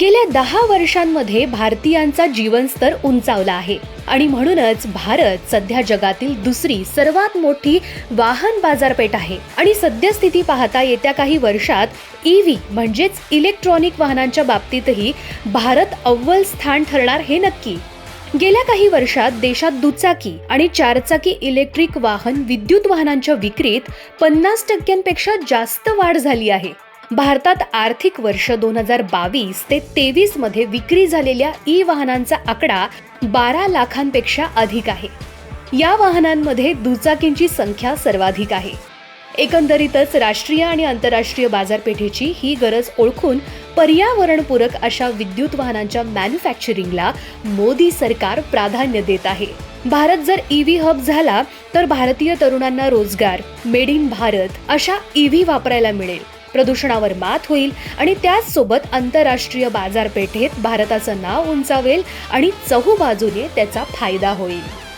गेल्या दहा वर्षांमध्ये भारतीयांचा जीवनस्तर उंचावला आहे. आणि म्हणूनच भारत सध्या जगातील दुसरी सर्वात मोठी वाहन बाजारपेठ आहे. आणि सद्यस्थिती पाहता येत्या काही वर्षात ईव्ही म्हणजेच इलेक्ट्रॉनिक वाहनांच्या बाबतीतही भारत अव्वल स्थान ठरणार हे नक्की. गेल्या काही वर्षात देशात दुचाकी आणि चारचाकी इलेक्ट्रिक वाहन विद्युत वाहनांच्या विक्रीत पन्नास टक्क्यांपेक्षा जास्त वाढ झाली आहे. भारतात आर्थिक वर्ष दोन हजार बावीस ते तेवीसमध्ये विक्री झालेल्या ई वाहनांचा आकडा बारा लाखांपेक्षा अधिक आहे. या वाहनांमध्ये दुचाकींची संख्या सर्वाधिक आहे. एकंदरीतच राष्ट्रीय आणि आंतरराष्ट्रीय बाजारपेठेची ही गरज ओळखून पर्यावरणपूरक अशा विद्युत वाहनांच्या मॅन्युफॅक्चरिंगला मोदी सरकार प्राधान्य देत आहे. भारत जर ईव्ही हब झाला तर भारतीय तरुणांना रोजगार मेड इन भारत अशा ईव्ही वापरायला मिळेल. प्रदूषणावर मात होईल आणि त्याचसोबत आंतरराष्ट्रीय बाजारपेठेत भारताचं नाव उंचावेल आणि चहूबाजूने त्याचा फायदा होईल.